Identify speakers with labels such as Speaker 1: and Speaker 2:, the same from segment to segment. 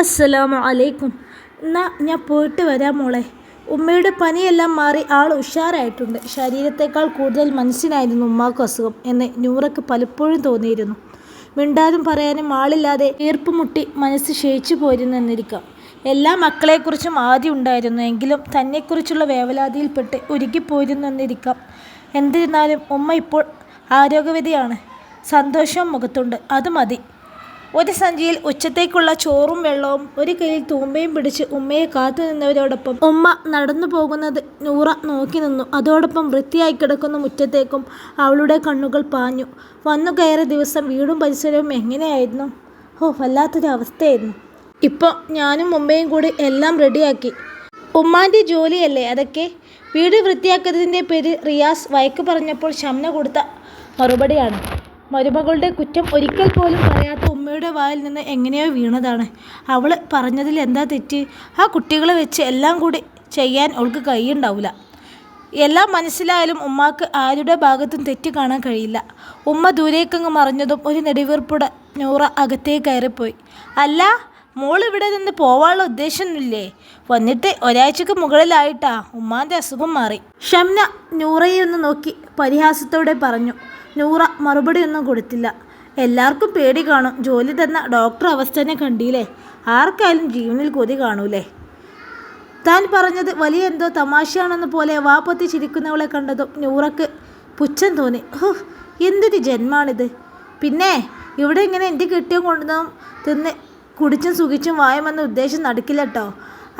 Speaker 1: അസ്സലാമു അലൈക്കും. എന്നാ ഞാൻ പോയിട്ട് വരാം മോളെ. ഉമ്മയുടെ പനിയെല്ലാം മാറി ആൾ ഉഷാറായിട്ടുണ്ട്. ശരീരത്തേക്കാൾ കൂടുതൽ മനസ്സിനായിരുന്നു ഉമ്മാക്കും അസുഖം എന്ന് നൂറക്ക് പലപ്പോഴും തോന്നിയിരുന്നു. മിണ്ടാനും പറയാനും ആളില്ലാതെ ഈർപ്പുമുട്ടി മനസ്സ് ക്ഷയിച്ചു പോയിരുന്നെന്നിരിക്കാം. എല്ലാ മക്കളെക്കുറിച്ചും ആദ്യം ഉണ്ടായിരുന്നു. എങ്കിലും തന്നെക്കുറിച്ചുള്ള വേവലാതിയിൽപ്പെട്ട് ഉരുകിപ്പോയിരുന്നെന്നിരിക്കാം. എന്നിരുന്നാലും ഉമ്മ ഇപ്പോൾ ആരോഗ്യവതിയാണ്. സന്തോഷവും മുഖത്തുണ്ട്. അത് മതി. ഒരു സഞ്ചിയിൽ ഉച്ചത്തേക്കുള്ള ചോറും വെള്ളവും ഒരു കയ്യിൽ തൂമ്പയും പിടിച്ച് ഉമ്മയെ കാത്തു നിന്നവരോടൊപ്പം ഉമ്മ നടന്നു പോകുന്നത് നൂറ നോക്കി നിന്നു. അതോടൊപ്പം വൃത്തിയായി കിടക്കുന്ന മുറ്റത്തേക്കും അവളുടെ കണ്ണുകൾ പാഞ്ഞു. വന്നു കയറിയ ദിവസം വീടും പരിസരവും എങ്ങനെയായിരുന്നു? ഓ വല്ലാത്തൊരു അവസ്ഥയായിരുന്നു. ഇപ്പോൾ ഞാനും ഉമ്മയും കൂടി എല്ലാം റെഡിയാക്കി. ഉമ്മാന്റെ ജോലിയല്ലേ അതൊക്കെ? വീട് വൃത്തിയാക്കുന്നതിന്റെ പേര് റിയാസ് വയക്ക് പറഞ്ഞപ്പോൾ ഷംന കൊടുത്ത മറുപടിയാണ്. മരുമകളുടെ കുറ്റം ഒരിക്കൽ പോലും പറയാത്ത ഉമ്മയുടെ വായിൽ നിന്ന് എങ്ങനെയോ വീണതാണ്. അവൾ പറഞ്ഞതിൽ എന്താ തെറ്റ്? ആ കുട്ടികളെ വെച്ച് എല്ലാം കൂടി ചെയ്യാൻ അവൾക്ക് കഴിയുണ്ടാവില്ല എല്ലാം മനസ്സിലായാലും ഉമ്മാക്ക് ആരുടെ ഭാഗത്തും തെറ്റ് കാണാൻ കഴിയില്ല. ഉമ്മ ദൂരേക്കങ്ങ് മറിഞ്ഞതും ഒരു നെടുവീർപ്പുടെ നൂറ അകത്തേക്ക് കയറിപ്പോയി. അല്ല മോൾ ഇവിടെ നിന്ന് പോവാനുള്ള ഉദ്ദേശമൊന്നുമില്ലേ? വന്നിട്ട് ഒരാഴ്ചക്ക് മുകളിലായിട്ടാ ഉമ്മാന്റെ അസുഖം മാറി. ഷംന നൂറയെ ഒന്ന് നോക്കി പരിഹാസത്തോടെ പറഞ്ഞു. നൂറ മറുപടിയൊന്നും കൊടുത്തില്ല. എല്ലാവർക്കും പേടി കാണും. ജോലി തന്ന ഡോക്ടർ അവസ്ഥനെ കണ്ടില്ലേ? ആർക്കായാലും ജീവനിൽ കൊതി കാണൂലേ? താൻ പറഞ്ഞത് വലിയ എന്തോ തമാശയാണെന്ന് പോലെ വാപ്പത്തി ചിരിക്കുന്നവളെ കണ്ടതും നൂറക്ക് പുച്ഛം തോന്നി. ഹോ എന്തൊരു ജന്മാണിത്. പിന്നെ ഇവിടെ ഇങ്ങനെ എന്റെ കെട്ടിയും കൊണ്ടുവന്നും തിന്ന് കുടിച്ചും സുഖിച്ചും വായുമെന്ന ഉദ്ദേശം നടക്കില്ല കേട്ടോ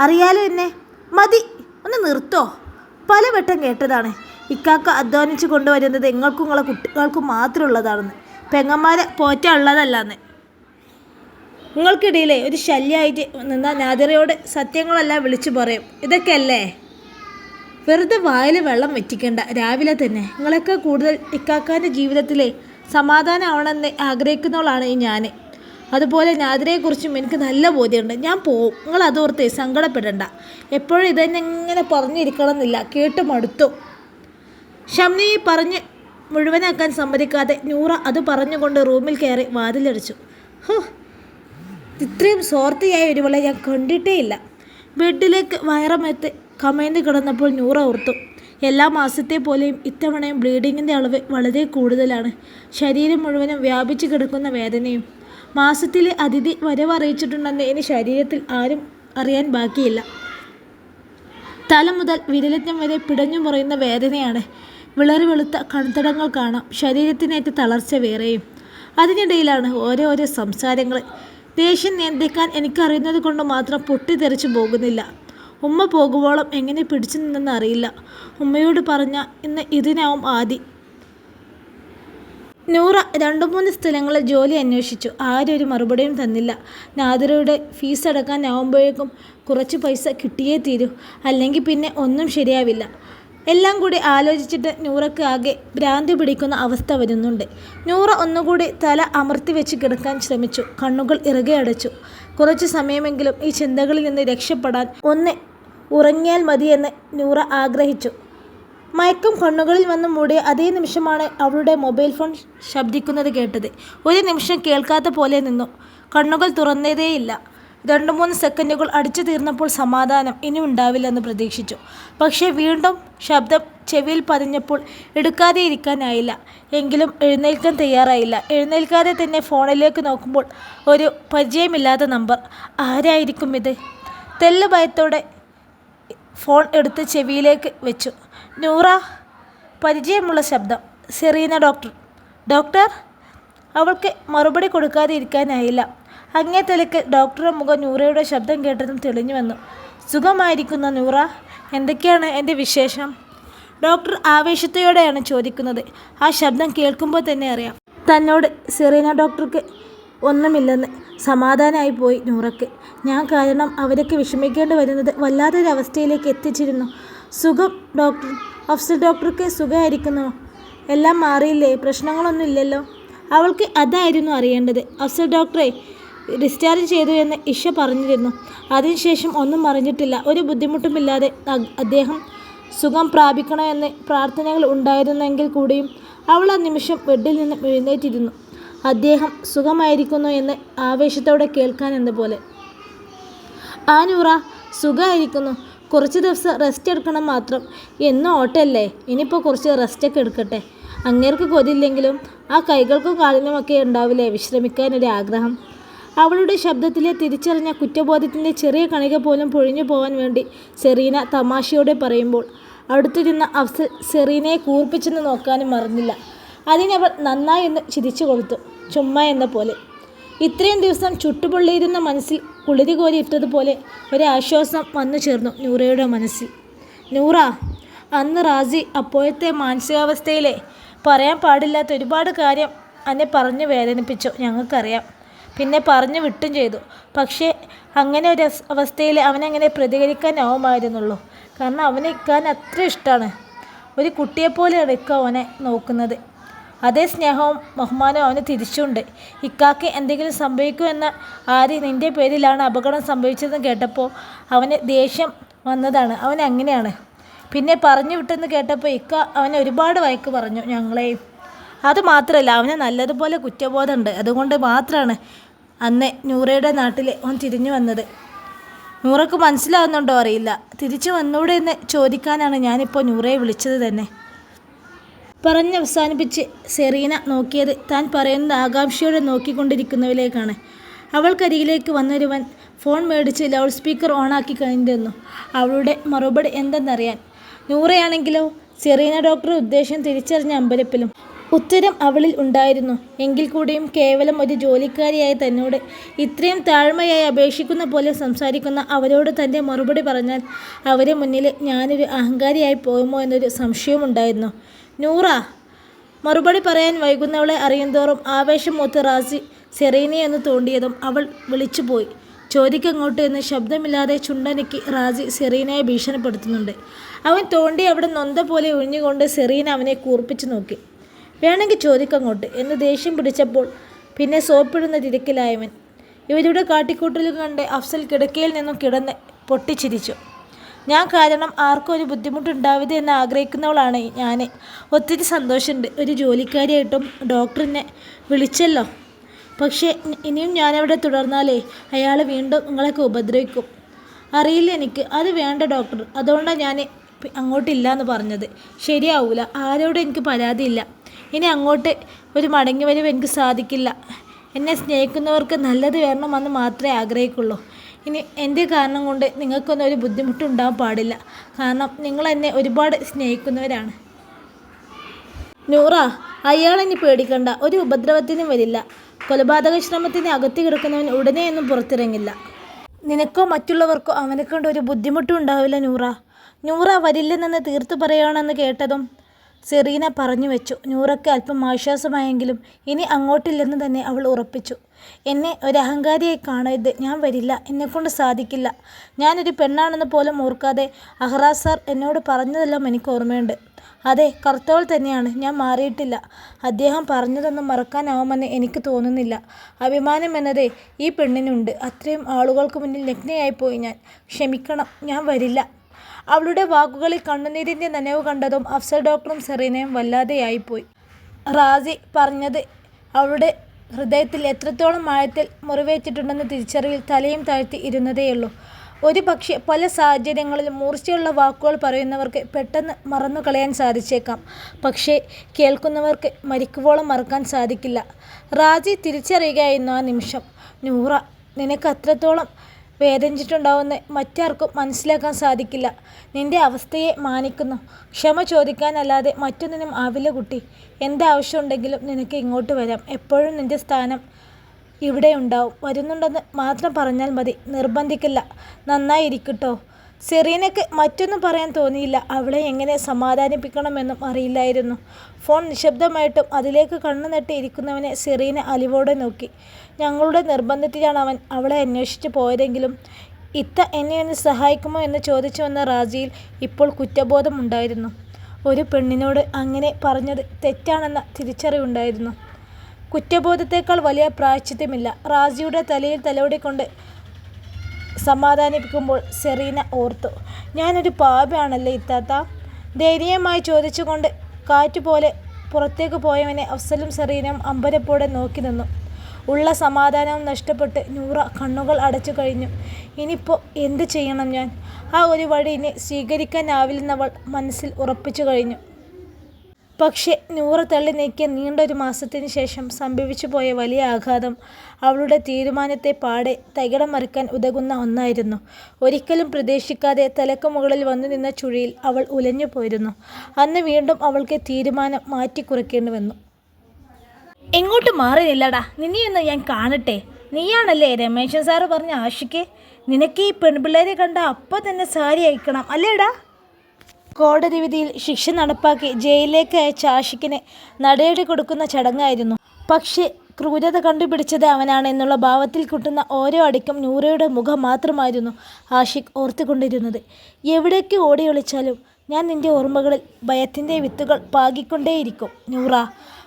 Speaker 1: അറിയാലോ എന്നെ? മതി ഒന്ന് നിർത്തോ. പലവട്ടം കേട്ടതാണ്. ഇക്കാക്ക അധ്വാനിച്ച് കൊണ്ടുവരുന്നത് നിങ്ങൾക്കും നിങ്ങളെ കുട്ടികൾക്കും മാത്രമുള്ളതാണെന്ന്. പെങ്ങന്മാരെ പോറ്റുള്ളതല്ലെന്ന് നിങ്ങൾക്കിടയിലെ ഒരു ശല്യമായിട്ട് നിന്ന നാദിറയോട് സത്യങ്ങളെല്ലാം വിളിച്ചു പറയും. ഇതൊക്കെയല്ലേ? വെറുതെ വായിൽ വെള്ളം വെറ്റിക്കണ്ട. രാവിലെ തന്നെ. നിങ്ങളൊക്കെ കൂടുതൽ ഇക്കാക്കാന്റെ ജീവിതത്തിലെ സമാധാനമാവണമെന്ന് ആഗ്രഹിക്കുന്നവളാണ് ഈ ഞാൻ അതുപോലെ നാദിരയെക്കുറിച്ചും എനിക്ക് നല്ല ബോധ്യമുണ്ട്. ഞാൻ പോവും. നിങ്ങൾ അതോർത്ത് സങ്കടപ്പെടണ്ട. എപ്പോഴും ഇതന്നെ ഇങ്ങനെ പറഞ്ഞിരിക്കണം എന്നില്ല കേട്ട് മടുത്തു. ഷംനയെ പറഞ്ഞ് മുഴുവനാക്കാൻ സമ്മതിക്കാതെ നൂറ അത് പറഞ്ഞുകൊണ്ട് റൂമിൽ കയറി വാതിലടിച്ചു. ഹോ ഇത്രയും സ്വാർത്ഥയായ ഒരുവളെ ഞാൻ കണ്ടിട്ടേ ഇല്ല. ബെഡിലേക്ക് വയറമെത്ത് കമഴ്ന്ന് കിടന്നപ്പോൾ നൂറ ഓർത്തു. എല്ലാ മാസത്തെ പോലെയും ഇത്തവണയും ബ്ലീഡിങ്ങിന്റെ അളവ് വളരെ കൂടുതലാണ്. ശരീരം മുഴുവനും വ്യാപിച്ചു കിടക്കുന്ന വേദനയും. മാസത്തിലെ അതിഥി വരവറിയിച്ചിട്ടുണ്ടെന്ന് ഇനി ശരീരത്തിൽ ആരും അറിയാൻ ബാക്കിയില്ല. തല മുതൽ വിരലറ്റം വരെ പിടഞ്ഞു മുറയുന്ന വേദനയാണ്. വിളറി വെളുത്ത കൺതടങ്ങൾ കാണാം. ശരീരത്തിനേറ്റ തളർച്ച വേറെയും. അതിനിടയിലാണ് ഓരോ ഓരോ സംസാരങ്ങൾ. ദേഷ്യം നിയന്ത്രിക്കാൻ എനിക്കറിയുന്നത് കൊണ്ട് മാത്രം പൊട്ടിത്തെറിച്ചു പോകുന്നില്ല. ഉമ്മ പോകുവോളം എങ്ങനെ പിടിച്ചു നിന്നെന്ന് അറിയില്ല. ഉമ്മയോട് പറഞ്ഞ ഇന്ന് ഇതിനാവും ആദി. നൂറ രണ്ടു മൂന്ന് സ്ഥലങ്ങളിൽ ജോലി അന്വേഷിച്ചു. ആരും ഒരു മറുപടിയും തന്നില്ല. നാദിരയുടെ ഫീസ് അടക്കാൻ അടക്കാനാവുമ്പോഴേക്കും കുറച്ച് പൈസ കിട്ടിയേ തീരൂ. അല്ലെങ്കിൽ പിന്നെ ഒന്നും ശരിയാവില്ല. എല്ലാം കൂടി ആലോചിച്ചിട്ട് നൂറയ്ക്ക് ആകെ ഭ്രാന്തി പിടിക്കുന്ന അവസ്ഥ വരുന്നുണ്ട്. നൂറ ഒന്നുകൂടി തല അമർത്തി വെച്ച് കിടക്കാൻ ശ്രമിച്ചു. കണ്ണുകൾ ഇറുകെ അടച്ചു. കുറച്ച് സമയമെങ്കിലും ഈ ചിന്തകളിൽ നിന്ന് രക്ഷപ്പെടാൻ ഒന്ന് ഉറങ്ങിയാൽ മതിയെന്ന് നൂറ ആഗ്രഹിച്ചു. മയക്കം കണ്ണുകളിൽ വന്ന് മൂടിയ അതേ നിമിഷമാണ് അവളുടെ മൊബൈൽ ഫോൺ ശബ്ദിക്കുന്നത് കേട്ടത്. ഒരു നിമിഷം കേൾക്കാത്ത പോലെ നിന്നു. കണ്ണുകൾ തുറന്നതേയില്ല. രണ്ട് മൂന്ന് സെക്കൻഡുകൾ അടിച്ചു തീർന്നപ്പോൾ സമാധാനം ഇനി ഉണ്ടാവില്ലെന്ന് പ്രതീക്ഷിച്ചു. പക്ഷേ വീണ്ടും ശബ്ദം ചെവിയിൽ പതിഞ്ഞപ്പോൾ എടുക്കാതെ ഇരിക്കാനായില്ല. എങ്കിലും എഴുന്നേൽക്കാൻ തയ്യാറായില്ല. എഴുന്നേൽക്കാതെ തന്നെ ഫോണിലേക്ക് നോക്കുമ്പോൾ ഒരു പരിചയമില്ലാത്ത നമ്പർ. ആരായിരിക്കും ഇത്? തെല്ല് ഭയത്തോടെ ഫോൺ എടുത്ത് ചെവിയിലേക്ക് വെച്ചു. നൂറ? പരിചയമുള്ള ശബ്ദം. Serena doctor. ഡോക്ടർ അവൾക്ക് മറുപടി കൊടുക്കാതെ ഇരിക്കാനായില്ല. അങ്ങേ തലയ്ക്ക് ഡോക്ടറുടെ മുഖം നൂറയുടെ ശബ്ദം കേട്ടതും തെളിഞ്ഞു വന്നു. സുഖമായിരിക്കുന്ന നൂറ. എന്തൊക്കെയാണ് എന്റെ വിശേഷം? ഡോക്ടർ ആവേശത്തോടെയാണ് ചോദിക്കുന്നത്. ആ ശബ്ദം കേൾക്കുമ്പോൾ തന്നെ അറിയാം. തന്നോട് സെറീന ഡോക്ടർക്ക് ഒന്നുമില്ലെന്ന് സമാധാനമായി പോയി നൂറയ്ക്ക് ഞാൻ കാരണം അവരൊക്കെ വിഷമിക്കേണ്ടി വരുന്നത് വല്ലാത്തൊരവസ്ഥയിലേക്ക് എത്തിച്ചിരുന്നു. സുഖം ഡോക്ടർ. അഫ്സൽ ഡോക്ടർക്ക് സുഖമായിരിക്കുന്നു. എല്ലാം മാറിയില്ലേ? പ്രശ്നങ്ങളൊന്നും ഇല്ലല്ലോ? അവൾക്ക് അതായിരുന്നു അറിയേണ്ടത്. അഫ്സൽ ഡോക്ടറെ ഡിസ്ചാർജ് ചെയ്തു എന്ന് ഇഷ പറഞ്ഞിരുന്നു. അതിനുശേഷം ഒന്നും അറിഞ്ഞിട്ടില്ല. ഒരു ബുദ്ധിമുട്ടുമില്ലാതെ അദ്ദേഹം സുഖം പ്രാപിക്കണമെന്ന് പ്രാർത്ഥനകൾ ഉണ്ടായിരുന്നെങ്കിൽ കൂടിയും അവൾ ആ നിമിഷം ബെഡിൽ നിന്ന് എഴുന്നേറ്റിരുന്നു. അദ്ദേഹം സുഖമായിരിക്കുന്നു എന്ന് ആവേശത്തോടെ കേൾക്കാൻ എന്ന പോലെ. ആനൂറ സുഖമായിരിക്കുന്നു. കുറച്ച് ദിവസം റെസ്റ്റ് എടുക്കണം മാത്രം. എന്നും ഓട്ടല്ലേ? ഇനിയിപ്പോൾ കുറച്ച് റെസ്റ്റൊക്കെ എടുക്കട്ടെ. അങ്ങേർക്ക് കൊതില്ലെങ്കിലും ആ കൈകൾക്കും കാലിനുമൊക്കെ ഉണ്ടാവില്ലേ? വിശ്രമിക്കാനൊരു ആഗ്രഹം. അവളുടെ ശബ്ദത്തിലെ തിരിച്ചറിഞ്ഞ കുറ്റബോധത്തിന്റെ ചെറിയ കണിക പോലും പൊഴിഞ്ഞു പോകാൻ വേണ്ടി സെറീന തമാശയോടെ പറയുമ്പോൾ അടുത്തിരുന്ന അഫ്സൽ സെറീനയെ കൂർപ്പിച്ചെന്ന് നോക്കാനും മറന്നില്ല. അതിനവൾ നന്നായി എന്ന് ചിരിച്ചു കൊടുത്തു ചുമ്മ എന്ന പോലെ. ഇത്രയും ദിവസം ചുട്ടുപൊള്ളിയിരുന്ന മനസ്സിൽ കുളിരി കോരിയിട്ടതുപോലെ ഒരാശ്വാസം വന്നു ചേർന്നു നൂറയുടെ മനസ്സിൽ. നൂറ അന്ന് റാസി അപ്പോഴത്തെ മാനസികാവസ്ഥയിലെ പറയാൻ പാടില്ലാത്ത ഒരുപാട് കാര്യം എന്നെ പറഞ്ഞു വേദനിപ്പിച്ചു ഞങ്ങൾക്കറിയാം. പിന്നെ പറഞ്ഞു വിട്ടും ചെയ്തു. പക്ഷേ അങ്ങനെ ഒരു അവസ്ഥയിൽ അവനങ്ങനെ പ്രതികരിക്കാനാവുമായിരുന്നുള്ളൂ കാരണം അവനെ ഇക്കാൻ അത്ര ഇഷ്ടമാണ് ഒരു കുട്ടിയെപ്പോലെയാണ് ഇക്ക അവനെ നോക്കുന്നത്. അതേ സ്നേഹവും ബഹുമാനവും അവന് തിരിച്ചുണ്ട്. ഇക്കാക്ക് എന്തെങ്കിലും സംഭവിക്കുമെന്ന ആര് നിന്റെ പേരിലാണ് അപകടം സംഭവിച്ചതെന്ന് കേട്ടപ്പോൾ അവന് ദേഷ്യം വന്നതാണ്. അവൻ അങ്ങനെയാണ്. പിന്നെ പറഞ്ഞു വിട്ടെന്ന് കേട്ടപ്പോൾ ഇക്ക അവനെ ഒരുപാട് വഴക്ക് പറഞ്ഞു ഞങ്ങളെയും. അത് മാത്രമല്ല അവന് നല്ലതുപോലെ കുറ്റബോധമുണ്ട്. അതുകൊണ്ട് മാത്രമാണ് അന്ന് നൂറയുടെ നാട്ടിൽ അവൻ തിരിഞ്ഞു വന്നത്. നൂറക്ക് മനസ്സിലാവുന്നുണ്ടോ അറിയില്ല. തിരിച്ചു വന്നൂടെ എന്ന് ചോദിക്കാനാണ് ഞാനിപ്പോൾ നൂറയെ വിളിച്ചത് തന്നെ. പറഞ്ഞവസാനിപ്പിച്ച് സെറീന നോക്കിയത് താൻ പറയുന്നത് ആകാംക്ഷയോടെ നോക്കിക്കൊണ്ടിരിക്കുന്നവരിലേക്കാണ്. അവൾക്കരികിലേക്ക് വന്നൊരുവൻ ഫോൺ മേടിച്ച് ലൗഡ് സ്പീക്കർ ഓണാക്കി കഴിഞ്ഞിരുന്നു അവളുടെ മറുപടി എന്തെന്നറിയാൻ. നൂറയാണെങ്കിലോ? സെറീന ഡോക്ടർ ഉദ്ദേശം തിരിച്ചറിഞ്ഞ അമ്പരപ്പിലും ഉത്തരം അവളിൽ ഉണ്ടായിരുന്നു. എങ്കിൽ കൂടിയും കേവലം ഒരു ജോലിക്കാരിയായ തന്നോട് ഇത്രയും താഴ്മയായി അപേക്ഷിക്കുന്ന പോലെ സംസാരിക്കുന്ന അവരോട് തന്റെ മറുപടി പറഞ്ഞാൽ അവരെ മുന്നിൽ ഞാനൊരു അഹങ്കാരിയായി പോകുമോ എന്നൊരു സംശയമുണ്ടായിരുന്നു നൂറ മറുപടി പറയാൻ വൈകുന്നവളെ അറിയുന്തോറും ആവേശം മൂത്ത് റാസി സെറീനെ എന്ന് തോണ്ടിയതും അവൾ വിളിച്ചുപോയി. ചോദിക്കങ്ങോട്ട് എന്ന് ശബ്ദമില്ലാതെ ചുണ്ടനക്കി റാസി സെറീനയെ ഭീഷണിപ്പെടുത്തുന്നുണ്ട്. അവൻ തോണ്ടി അവിടെ നൊന്ത പോലെ ഒഴിഞ്ഞുകൊണ്ട് സെറീന അവനെ കൂർപ്പിച്ചു നോക്കി. വേണമെങ്കിൽ ചോദിക്കങ്ങോട്ട് എന്ന് ദേഷ്യം പിടിച്ചപ്പോൾ പിന്നെ സോപ്പിടുന്ന തിരക്കിലായവൻ. ഇവരുടെ കാട്ടിക്കൂട്ടലും കണ്ട് അഫ്സൽ കിടക്കയിൽ നിന്നും കിടന്ന് പൊട്ടിച്ചിരിച്ചു. ഞാൻ കാരണം ആർക്കും ഒരു ബുദ്ധിമുട്ടുണ്ടാവരുത് എന്ന് ആഗ്രഹിക്കുന്നവളാണ് ഞാൻ ഒത്തിരി സന്തോഷമുണ്ട്. ഒരു ജോലിക്കാരിയായിട്ടും ഡോക്ടറിനെ വിളിച്ചല്ലോ. പക്ഷേ ഇനിയും ഞാനവിടെ തുടർന്നാലേ അയാൾ വീണ്ടും നിങ്ങളൊക്കെ ഉപദ്രവിക്കും. അറിയില്ല എനിക്ക്. അത് വേണ്ട ഡോക്ടർ. അതുകൊണ്ടാണ് ഞാൻ അങ്ങോട്ടില്ല എന്ന് പറഞ്ഞത്. ശരിയാവൂല. ആരോടും എനിക്ക് പരാതിയില്ല. ഇനി അങ്ങോട്ട് ഒരു മടങ്ങി വരവ് എനിക്ക് സാധിക്കില്ല. എന്നെ സ്നേഹിക്കുന്നവർക്ക് നല്ലത് വരണമെന്ന് മാത്രമേ ആഗ്രഹിക്കുള്ളൂ. ഇനി എന്റെ കാരണം കൊണ്ട് നിങ്ങൾക്കൊന്നും ഒരു ബുദ്ധിമുട്ടുണ്ടാകാൻ പാടില്ല. കാരണം നിങ്ങൾ എന്നെ ഒരുപാട് സ്നേഹിക്കുന്നവരാണ്. നൂറ അയാളിനി പേടിക്കണ്ട. ഒരു ഉപദ്രവത്തിനും വരില്ല. കൊലപാതക ശ്രമത്തിന് അകത്തി കിടക്കുന്നവൻ ഉടനെയൊന്നും പുറത്തിറങ്ങില്ല. നിനക്കോ മറ്റുള്ളവർക്കോ അവനെ കൊണ്ട് ഒരു ബുദ്ധിമുട്ടും ഉണ്ടാവില്ല നൂറ. നൂറ വരില്ലെന്നെന്ന് തീർത്തു പറയുകയാണെന്ന് കേട്ടതും സെറീന പറഞ്ഞു വെച്ചു. നൂറയ്ക്ക് അല്പം ആശ്വാസമായെങ്കിലും ഇനി അങ്ങോട്ടില്ലെന്ന് തന്നെ അവൾ ഉറപ്പിച്ചു. എന്നെ ഒരു അഹങ്കാരിയായി കാണരുത്. ഞാൻ വരില്ല. എന്നെക്കൊണ്ട് സാധിക്കില്ല. ഞാനൊരു പെണ്ണാണെന്ന് പോലും ഓർക്കാതെ അഹ്റാസ് സാർ എന്നോട് പറഞ്ഞതെല്ലാം എനിക്ക് ഓർമ്മയുണ്ട്. അതെ കർത്തവൾ തന്നെയാണ്. ഞാൻ മാറിയിട്ടില്ല. അദ്ദേഹം പറഞ്ഞതൊന്നും മറക്കാനാവുമെന്ന് എനിക്ക് തോന്നുന്നില്ല. അഭിമാനം എന്നത് ഈ പെണ്ണിനുണ്ട്. അത്രയും ആളുകൾക്ക് മുന്നിൽ നഗ്നയായിപ്പോയി ഞാൻ. ക്ഷമിക്കണം. ഞാൻ വരില്ല. അവളുടെ വാക്കുകളിൽ കണ്ണുനീരിന്റെ നനവ് കണ്ടതും അഫ്സൽ ഡോക്ടറും സെറീനയും വല്ലാതെയായിപ്പോയി. റാസി പറഞ്ഞത് അവളുടെ ഹൃദയത്തിൽ എത്രത്തോളം ആഴത്തിൽ മുറിവേറ്റിട്ടുണ്ടെന്ന് തിരിച്ചറിവിൽ തലയും താഴ്ത്തി ഇരുന്നതേയുള്ളൂ. ഒരു പക്ഷേ പല സാഹചര്യങ്ങളിലും മൂർച്ചയുള്ള വാക്കുകൾ പറയുന്നവർക്ക് പെട്ടെന്ന് മറന്നു കളയാൻ സാധിച്ചേക്കാം. പക്ഷേ കേൾക്കുന്നവർക്ക് മരിക്കുവോളം മറക്കാൻ സാധിക്കില്ല. റാജി തിരിച്ചറിയുകയായിരുന്നു ആ നിമിഷം. നൂറ നിനക്ക് അത്രത്തോളം വേദനിച്ചിട്ടുണ്ടാവുമെന്ന് മറ്റാർക്കും മനസ്സിലാക്കാൻ സാധിക്കില്ല. നിന്റെ അവസ്ഥയെ മാനിക്കുന്നു. ക്ഷമ ചോദിക്കാനല്ലാതെ മറ്റൊന്നിനും ആവില്ല കുട്ടി. എന്താവശ്യമുണ്ടെങ്കിലും നിനക്ക് ഇങ്ങോട്ട് വരാം. എപ്പോഴും നിന്റെ സ്ഥാനം ഇവിടെ ഉണ്ടാവും വരുന്നുണ്ടെന്ന് മാത്രം പറഞ്ഞാൽ മതി. നിർബന്ധിക്കില്ല. നന്നായിരിക്കട്ടോ സെറീനയ്ക്ക് മറ്റൊന്നും പറയാൻ തോന്നിയില്ല. അവളെ എങ്ങനെ സമാധാനിപ്പിക്കണമെന്നും അറിയില്ലായിരുന്നു. ഫോൺ നിശബ്ദമായിട്ടും അതിലേക്ക് കണ്ണു നട്ടി ഇരിക്കുന്നവനെ സെറീന അലിവോടെ നോക്കി. ഞങ്ങളുടെ നിർബന്ധത്തിലാണ് അവൻ അവളെ അന്വേഷിച്ച് പോയതെങ്കിലും ഇത്ത എന്നെ ഒന്ന് സഹായിക്കുമോ എന്ന് ചോദിച്ചു വന്ന റാജിയിൽ ഇപ്പോൾ കുറ്റബോധമുണ്ടായിരുന്നു ഒരു പെണ്ണിനോട് അങ്ങനെ പറഞ്ഞത് തെറ്റാണെന്ന തിരിച്ചറിവുണ്ടായിരുന്നു. കുറ്റബോധത്തേക്കാൾ വലിയ പ്രായച്ചിത്യമില്ല റാജിയുടെ തലയിൽ തലോടിക്കൊണ്ട് സമാധാനിപ്പിക്കുമ്പോൾ സെറീന ഓർത്തു ഞാനൊരു പാപയാണല്ലേ ഇത്താത്ത? ധൈര്യമായി ചോദിച്ചുകൊണ്ട് കാറ്റുപോലെ പുറത്തേക്ക് പോയവനെ അഫ്സലും സെറീനയും അമ്പരപ്പോടെ നോക്കി നിന്നു. ഉള്ള സമാധാനവും നഷ്ടപ്പെട്ട് നൂറ കണ്ണുകൾ അടച്ചു കഴിഞ്ഞു. ഇനിയിപ്പോൾ എന്ത് ചെയ്യണം ഞാൻ? ആ ഒരു വഴി ഇനി സ്വീകരിക്കാനാവില്ലെന്നവൾ മനസ്സിൽ ഉറപ്പിച്ചു കഴിഞ്ഞു. പക്ഷേ നൂറ തള്ളി നീക്കിയ നീണ്ടൊരു മാസത്തിന് ശേഷം സംഭവിച്ചു പോയ വലിയ ആഘാതം അവളുടെ തീരുമാനത്തെ പാടെ തകിടം മറിക്കാൻ ഉതകുന്ന ഒന്നായിരുന്നു. ഒരിക്കലും പ്രതീക്ഷിക്കാതെ തലക്ക് മുകളിൽ വന്നു നിന്ന ചുഴിയിൽ അവൾ ഉലഞ്ഞു പോയിരുന്നു അന്ന് വീണ്ടും അവൾക്ക് തീരുമാനം മാറ്റിക്കുറിക്കേണ്ടി വന്നു. എങ്ങോട്ടും മാറിയില്ലടാ നിന്നെയൊന്ന് ഞാൻ കാണട്ടെ. നീയാണല്ലേ രമേശൻ സാറ് പറഞ്ഞ ആഷിക്ക്? നിനക്ക് ഈ പെൺപിള്ളേരെ കണ്ട അപ്പം തന്നെ സാരി അയക്കണം അല്ലേടാ? കോടതി വിധിയിൽ ശിക്ഷ നടപ്പാക്കി ജയിലിലേക്ക് അയച്ച ആഷിക്കിന് നടയടി കൊടുക്കുന്ന ചടങ്ങായിരുന്നു. പക്ഷേ ക്രൂരത കണ്ടുപിടിച്ചത് അവനാണ് എന്നുള്ള ഭാവത്തിൽ കിട്ടുന്ന ഓരോ അടിക്കും നൂറയുടെ മുഖം മാത്രമായിരുന്നു ആഷിഖ് ഓർത്തുകൊണ്ടിരുന്നത്. എവിടേക്ക് ഓടിയൊളിച്ചാലും ഞാൻ നിന്റെ ഓർമ്മകളിൽ ഭയത്തിന്റെ വിത്തുകൾ പാകിക്കൊണ്ടേയിരിക്കും നൂറ.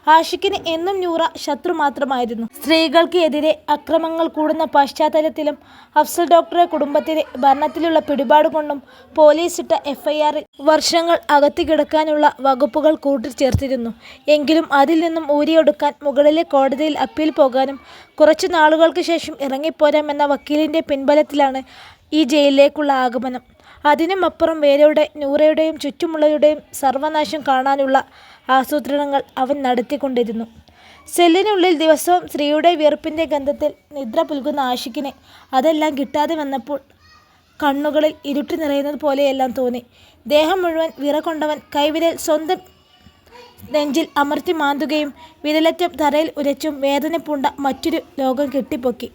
Speaker 1: ആഷിഖിന് എന്നും നൂറ ശത്രു മാത്രമായിരുന്നു. സ്ത്രീകൾക്ക് എതിരെ അക്രമങ്ങൾ കൂടുന്ന പശ്ചാത്തലത്തിലും അഫ്സൽ ഡോക്ടറെ കുടുംബത്തിലെ ഭരണത്തിലുള്ള പിടിപാട് കൊണ്ടും പോലീസ് ഇട്ട എഫ്ഐആറിൽ വർഷങ്ങൾ അകത്തുകിടക്കാനുള്ള വകുപ്പുകൾ കൂട്ടിച്ചേർത്തിരുന്നു. എങ്കിലും അതിൽ നിന്നും ഊരിയെടുക്കാൻ മുകളിലെ കോടതിയിൽ അപ്പീൽ പോകാനും കുറച്ചു നാളുകൾക്ക് ശേഷം ഇറങ്ങിപ്പോരാമെന്ന വക്കീലിന്റെ പിൻബലത്തിലാണ് ഈ ജയിലിലേക്കുള്ള ആഗമനം. അതിനുമപ്പുറം വേരയുടെ നൂറയുടെയും ചുറ്റുമുള്ളവരുടെയും സർവനാശം കാണാനുള്ള ആസൂത്രണങ്ങൾ അവൻ നടത്തിക്കൊണ്ടിരുന്നു. സെല്ലിനുള്ളിൽ ദിവസവും സ്ത്രീയുടെ വിയർപ്പിന്റെ ഗന്ധത്തിൽ നിദ്ര പുൽകുന്ന ആഷിഖിന് അതെല്ലാം കിട്ടാതെ വന്നപ്പോൾ കണ്ണുകളിൽ ഇരുട്ട് നിറയുന്നത് പോലെയെല്ലാം തോന്നി. ദേഹം മുഴുവൻ വിറ കൊണ്ടവൻ കൈവിരൽ സ്വന്തം നെഞ്ചിൽ അമർത്തി മാന്തുകയും വിരലറ്റം തറയിൽ ഉരച്ചും വേദന പൂണ്ട മറ്റൊരു ലോകം കെട്ടിപ്പൊക്കി.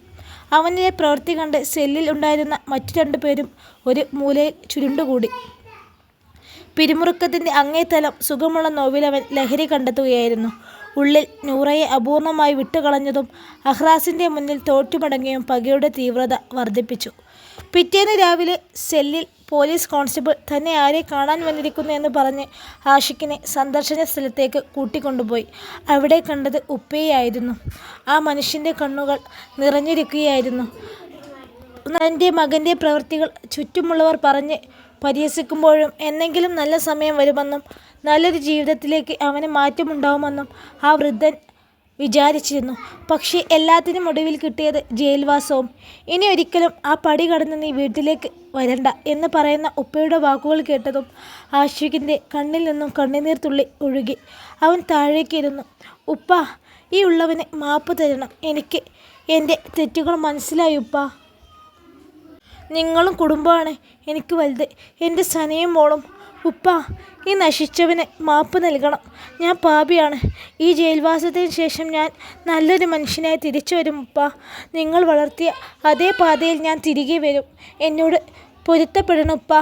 Speaker 1: അവന്റെ പ്രവൃത്തി കണ്ട് സെല്ലിൽ ഉണ്ടായിരുന്ന മറ്റു രണ്ടു പേരും ഒരു മൂലയിൽ ചുരുണ്ടുകൂടി. പിരിമുറുക്കത്തിന്റെ അങ്ങേത്തലം സുഖമുള്ള നോവിലവൻ ലഹരി കണ്ടെത്തുകയായിരുന്നു. ഉള്ളിൽ നൂറയെ അപൂർണമായി വിട്ടുകളഞ്ഞതും അഹ്റാസിന്റെ മുന്നിൽ തോറ്റുമടങ്ങിയും പകയുടെ തീവ്രത വർദ്ധിപ്പിച്ചു. പിറ്റേന്ന് രാവിലെ സെല്ലിൽ പോലീസ് കോൺസ്റ്റബിൾ തന്നെ ആരെ കാണാൻ വന്നിരിക്കുന്നു എന്ന് പറഞ്ഞ് ആഷിഖിനെ സന്ദർശന സ്ഥലത്തേക്ക് കൂട്ടിക്കൊണ്ടുപോയി. അവിടെ കണ്ടത് ഉപ്പയായിരുന്നു ആ മനുഷ്യന്റെ കണ്ണുകൾ നിറഞ്ഞിരിക്കുകയായിരുന്നു. തന്റെ മകന്റെ പ്രവൃത്തികൾ ചുറ്റുമുള്ളവർ പറഞ്ഞ് പരിഹസിക്കുമ്പോഴും എന്നെങ്കിലും നല്ല സമയം വരുമെന്നും നല്ലൊരു ജീവിതത്തിലേക്ക് അവന് മാറ്റമുണ്ടാവുമെന്നും ആ വൃദ്ധൻ വിചാരിച്ചിരുന്നു. പക്ഷേ എല്ലാത്തിനും ഒടുവിൽ കിട്ടിയത് ജയിൽവാസവും. ഇനി ഒരിക്കലും ആ പടി കടന്ന് നീ വീട്ടിലേക്ക് വരണ്ട എന്ന് പറയുന്ന ഉപ്പയുടെ വാക്കുകൾ കേട്ടതും ആഷിഖിന്റെ കണ്ണിൽ നിന്നും കണ്ണുനീർ തുള്ളി ഒഴുകി. അവൻ താഴേക്ക് ഇരുന്നു. ഉപ്പാ, ഈ ഉള്ളവന് മാപ്പ് തരണം. എനിക്ക് എന്റെ തെറ്റുകൾ മനസ്സിലായി ഉപ്പാ. നിങ്ങളും കുടുംബമാണ് എനിക്ക് വലുത്. എന്റെ സനയും മോളും. ഉപ്പ ഈ നശിച്ചവന് മാപ്പ് നൽകണം. ഞാൻ പാപിയാണ്. ഈ ജയിൽവാസത്തിന് ശേഷം ഞാൻ നല്ലൊരു മനുഷ്യനായി തിരിച്ചു വരും ഉപ്പ നിങ്ങൾ വളർത്തിയ അതേ പാതയിൽ ഞാൻ തിരികെ വരും. എന്നോട് പൊരുത്തപ്പെടണം ഉപ്പ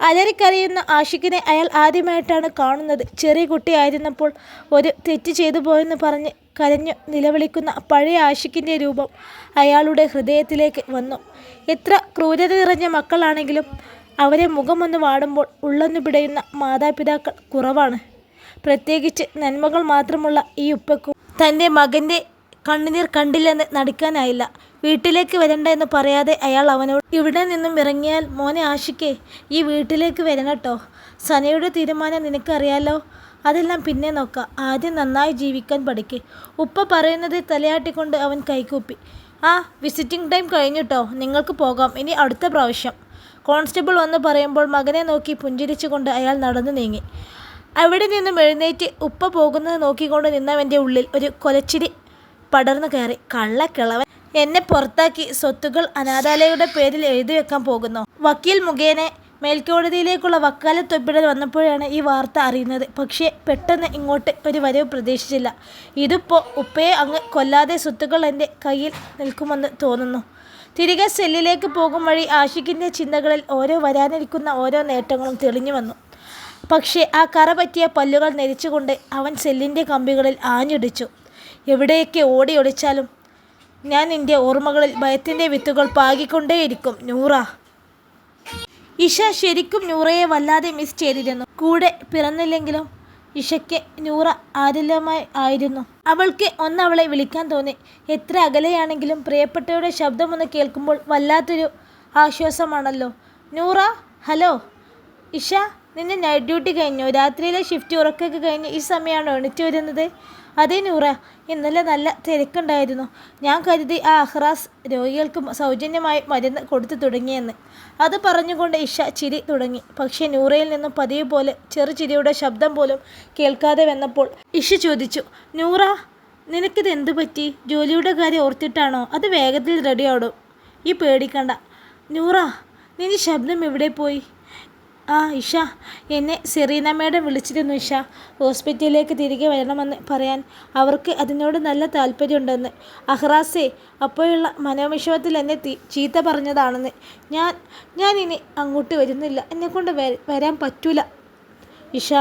Speaker 1: അലരിക്കറിയുന്ന ആഷിഖിനെ അയാൾ ആദ്യമായിട്ടാണ് കാണുന്നത്. ചെറിയ കുട്ടിയായിരുന്നപ്പോൾ ഒരു തെറ്റ് ചെയ്തു പോയെന്ന് പറഞ്ഞ് കരഞ്ഞു നിലവിളിക്കുന്ന പഴയ ആഷിഖിന്റെ രൂപം അയാളുടെ ഹൃദയത്തിലേക്ക് വന്നു. എത്ര ക്രൂരത നിറഞ്ഞ മക്കളാണെങ്കിലും അവരെ മുഖമൊന്ന് വാടുമ്പോൾ ഉള്ളൊന്നു പിടയുന്ന മാതാപിതാക്കൾ കുറവാണ്. പ്രത്യേകിച്ച് നന്മകൾ മാത്രമുള്ള ഈ ഉപ്പയ്ക്കും തന്റെ മകന്റെ കണ്ണുനീർ കണ്ടില്ലെന്ന് നടിക്കാനായില്ല. വീട്ടിലേക്ക് വരണ്ട എന്ന് പറയാതെ അയാൾ അവനോട് ഇവിടെ നിന്നും ഇറങ്ങിയാൽ മോനെ ആശിക്കേ ഈ വീട്ടിലേക്ക് വരണട്ടോ. സനയുടെ തീരുമാനം നിനക്ക് അറിയാലോ. അതെല്ലാം പിന്നെ നോക്കാം. ആദ്യം നന്നായി ജീവിക്കാൻ പഠിക്ക്. ഉപ്പ പറയുന്നത് തലയാട്ടിക്കൊണ്ട് അവൻ കൈകൂപ്പി. ആ വിസിറ്റിംഗ് ടൈം കഴിഞ്ഞിട്ടോ നിങ്ങൾക്ക് പോകാം ഇനി അടുത്ത പ്രാവശ്യം. കോൺസ്റ്റബിൾ വന്ന് പറയുമ്പോൾ മകനെ നോക്കി പുഞ്ചിരിച്ചുകൊണ്ട് അയാൾ നടന്നു നീങ്ങി. അവിടെ നിന്നും എഴുന്നേറ്റ് ഉപ്പ പോകുന്നത് നോക്കിക്കൊണ്ട് നിന്നവന്റെ ഉള്ളിൽ ഒരു കൊലച്ചിരി പടർന്നു കയറി. കള്ളക്കിളവൻ എന്നെ പുറത്താക്കി സ്വത്തുക്കൾ അനാഥാലയയുടെ പേരിൽ എഴുതി എഴുതിവെക്കാൻ പോകുന്നു വക്കീൽ മുഖേന മേൽക്കോടതിയിലേക്കുള്ള വക്കാലത്തൊപ്പിടൽ വന്നപ്പോഴാണ് ഈ വാർത്ത അറിയുന്നത്. പക്ഷേ പെട്ടെന്ന് ഇങ്ങോട്ട് ഒരു വരവ് പ്രതീക്ഷിച്ചില്ല. ഇതിപ്പോൾ ഉപ്പയെ അങ്ങ് കൊല്ലാതെ സ്വത്തുക്കൾ എന്റെ കയ്യിൽ നിൽക്കുമെന്ന് തോന്നുന്നു. തിരികെ സെല്ലിലേക്ക് പോകും വഴി ആഷിഖിന്റെ ചിന്തകളിൽ ഓരോ വരാനിരിക്കുന്ന ഓരോ നേട്ടങ്ങളും തെളിഞ്ഞു വന്നു പക്ഷേ ആ കറ പറ്റിയ പല്ലുകൾ നെരിച്ചുകൊണ്ട് അവൻ സെല്ലിന്റെ കമ്പികളിൽ ആഞ്ഞടിച്ചു. എവിടെയൊക്കെ ഓടിയൊളിച്ചാലും ഞാൻ എന്റെ ഓർമ്മകളിൽ ഭയത്തിന്റെ വിത്തുകൾ പാകിക്കൊണ്ടേയിരിക്കും നൂറ. ഇഷ ശരിക്കും നൂറയെ വല്ലാതെ മിസ് ചെയ്തിരുന്നു. കൂടെ പിറന്നില്ലെങ്കിലും ഇഷയ്ക്ക് നൂറ ആരെല്ലാമായി ആയിരുന്നു. അവൾക്ക് ഒന്ന് അവളെ വിളിക്കാൻ തോന്നി. എത്ര അകലെയാണെങ്കിലും പ്രിയപ്പെട്ടവരുടെ ശബ്ദമൊന്ന് കേൾക്കുമ്പോൾ വല്ലാത്തൊരു ആശ്വാസമാണല്ലോ. നൂറ ഹലോ ഇഷ നിന്നെ നൈറ്റ് ഡ്യൂട്ടി കഴിഞ്ഞു രാത്രിയിലെ ഷിഫ്റ്റ് ഉറക്കൊക്കെ കഴിഞ്ഞ് ഈ സമയമാണോ എണീറ്റ് വരുന്നത്? അതേ നൂറ ഇന്നലെ നല്ല തിരക്കുണ്ടായിരുന്നു. ഞാൻ കരുതി ആ അഹ്റാസ് രോഗികൾക്ക് സൗജന്യമായി മരുന്ന് കൊടുത്തു തുടങ്ങിയെന്ന്. അത് പറഞ്ഞുകൊണ്ട് ഇഷ ചിരി തുടങ്ങി. പക്ഷേ നൂറയിൽ നിന്നും പതിവ് പോലെ ചെറു ചിരിയുടെ ശബ്ദം പോലും കേൾക്കാതെ വന്നപ്പോൾ ഇഷ ചോദിച്ചു നൂറ നിനക്കിത് എന്തു പറ്റി? ജോലിയുടെ കാര്യം ഓർത്തിട്ടാണോ? അത് വേഗത്തിൽ റെഡിയാടും ഈ പേടിക്കണ്ട. നൂറ നിന്റെ ശബ്ദം എവിടെ പോയി? ആ ഇഷ എന്നെ സെറീന വിളിച്ചിരുന്നു ഇഷ. ഹോസ്പിറ്റലിലേക്ക് തിരികെ വരണമെന്ന് പറയാൻ അവർക്ക് അതിനോട് നല്ല താല്പര്യമുണ്ടെന്ന്. അഹ്റാസെ അപ്പോഴുള്ള മനോവിഷമത്തിൽ എന്നെ ചീത്ത പറഞ്ഞതാണെന്ന്. ഞാൻ ഞാൻ ഇനി അങ്ങോട്ട് വരുന്നില്ല. എന്നെക്കൊണ്ട് വര- വരാൻ പറ്റൂല. ഇഷ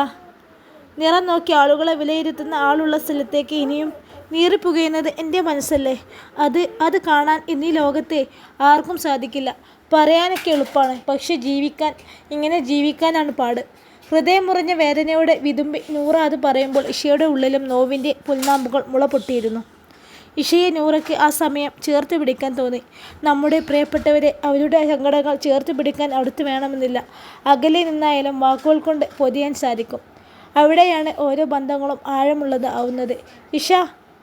Speaker 1: നിറം നോക്കി ആളുകളെ വിലയിരുത്തുന്ന ആളുള്ള സ്ഥലത്തേക്ക് ഇനിയും നീറിപ്പുകയുന്നത് എന്റെ മനസ്സല്ലേ? അത് അത് കാണാൻ ഇന്നീ ലോകത്തെ ആർക്കും സാധിക്കില്ല. പറയാനൊക്കെ എളുപ്പമാണ്. പക്ഷെ ജീവിക്കാൻ ഇങ്ങനെ ജീവിക്കാനാണ് പാട്. ഹൃദയം മുറിഞ്ഞ വേദനയോടെ വിതുമ്പി നൂറ അത് പറയുമ്പോൾ ഇഷയുടെ ഉള്ളിലും നോവിന്റെ പുൽനാമ്പുകൾ മുളപൊട്ടിയിരുന്നു ഇഷയെ നൂറയ്ക്ക് ആ സമയം ചേർത്ത് പിടിക്കാൻ തോന്നി. നമ്മുടെ പ്രിയപ്പെട്ടവരെ അവരുടെ സങ്കടങ്ങൾ ചേർത്ത് പിടിക്കാൻ അടുത്ത് വേണമെന്നില്ല. അകലെ നിന്നായാലും വാക്കുകൾ കൊണ്ട് പൊതിയാൻ സാധിക്കും. അവിടെയാണ് ഓരോ ബന്ധങ്ങളും ആഴമുള്ളത് ആവുന്നത്. ഇഷ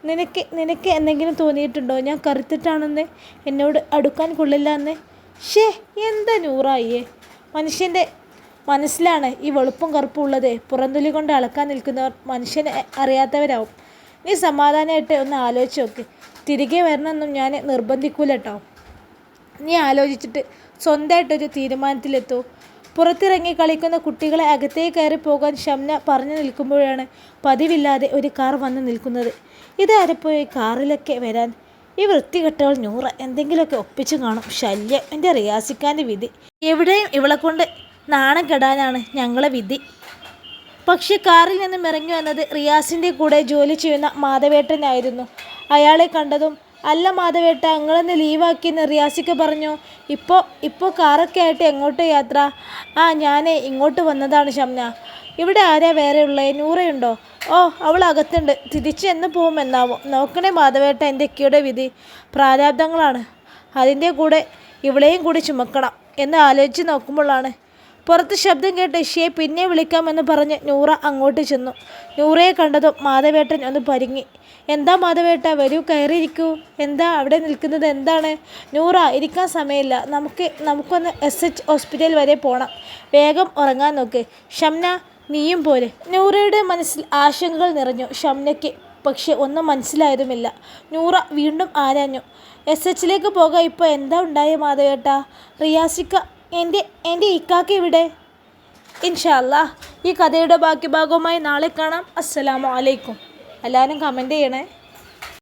Speaker 1: നിനക്ക് നിനക്ക് എന്തെങ്കിലും തോന്നിയിട്ടുണ്ടോ? ഞാൻ കറുത്തിട്ടാണെന്ന് എന്നോട് അടുക്കാൻ കൊള്ളില്ല എന്ന് ഷേ എന്താ നൂറായിയേ മനുഷ്യന്റെ മനസ്സിലാണ് ഈ വെളുപ്പും കറുപ്പും ഉള്ളത്. പുറന്തൊലി കൊണ്ട് അളക്കാൻ നിൽക്കുന്നവർ മനുഷ്യനെ അറിയാത്തവരാവും. നീ സമാധാനമായിട്ട് ഒന്ന് ആലോചിച്ച് നോക്ക്. തിരികെ വരണമെന്നും ഞാൻ നിർബന്ധിക്കൂല കേട്ടോ നീ ആലോചിച്ചിട്ട് സ്വന്തമായിട്ടൊരു തീരുമാനത്തിലെത്തൂ. പുറത്തിറങ്ങി കളിക്കുന്ന കുട്ടികളെ അകത്തേ കയറി പോകാൻ ഷംന പറഞ്ഞു നിൽക്കുമ്പോഴാണ് പതിവില്ലാതെ ഒരു കാർ വന്ന് നിൽക്കുന്നത്. ഇതാരപ്പോയി കാറിലൊക്കെ വരാൻ ഈ വൃത്തികെട്ടവൾ നൂറ എന്തെങ്കിലുമൊക്കെ ഒപ്പിച്ചു കാണും. ശല്യം. എന്റെ റിയാസിക്കാന്റെ വിധി. എവിടെയും ഇവളെ കൊണ്ട് നാണം കെടാനാണ് ഞങ്ങളെ വിധി. പക്ഷേ കാറിൽ നിന്നും ഇറങ്ങി വന്നത് റിയാസിന്റെ കൂടെ ജോലി ചെയ്യുന്ന മാധവേട്ടനായിരുന്നു. അയാളെ കണ്ടതും അല്ല മാധവേട്ട നിങ്ങളൊന്ന് ലീവാക്കിയെന്ന് റിയാസിക്ക് പറഞ്ഞു. ഇപ്പോൾ ഇപ്പോൾ കാറൊക്കെ ആയിട്ട് എങ്ങോട്ട് യാത്ര? ആ ഞാനേ ഇങ്ങോട്ട് വന്നതാണ് ഷംന ഇവിടെ ആരാ വേറെ ഉള്ളേ? നൂറയുണ്ടോ? ഓ അവൾ അകത്തുണ്ട്. തിരിച്ച് എന്ന് പോകുമെന്നാവും നോക്കണേ മാധവേട്ട എന്റെ വിധി? പ്രാരാബ്ദങ്ങളാണ്. അതിന്റെ കൂടെ ഇവളെയും കൂടി ചുമക്കണം എന്ന് ആലോചിച്ച് നോക്കുമ്പോഴാണ്. പുറത്ത് ശബ്ദം കേട്ട് ഇഷയെ പിന്നെ വിളിക്കാമെന്ന് പറഞ്ഞ് നൂറ അങ്ങോട്ട് ചെന്നു. നൂറയെ കണ്ടതും മാധവേട്ടൻ ഒന്ന് പരിങ്ങി. എന്താ മാധവേട്ട വരൂ കയറിയിരിക്കൂ. എന്താ അവിടെ നിൽക്കുന്നത്? എന്താണ്? നൂറ ഇരിക്കാൻ സമയമില്ല. നമുക്ക് നമുക്കൊന്ന് എസ് എച്ച് ഹോസ്പിറ്റൽ വരെ പോകണം വേഗം ഉറങ്ങാൻ നോക്ക്. ഷംന നീയും പോലെ. നൂറയുടെ മനസ്സിൽ ആശങ്കകൾ നിറഞ്ഞു. ഷംനയ്ക്ക് പക്ഷെ ഒന്നും മനസ്സിലായതുമില്ല നൂറ വീണ്ടും ആരാഞ്ഞു. എസ് എച്ചിലേക്ക് പോകാൻ ഇപ്പോൾ എന്താ ഉണ്ടായ മാധവേട്ട? റിയാസിക്ക എന്റെ എന്റെ ഇക്കാക്ക ഇവിടെ ഇൻഷാല്ല ഈ കഥയുടെ ബാക്കി ഭാഗവുമായി നാളെ കാണാം. അസ്സലാമു അലൈക്കും. എല്ലാവരും കമന്റ് ചെയ്യണേ.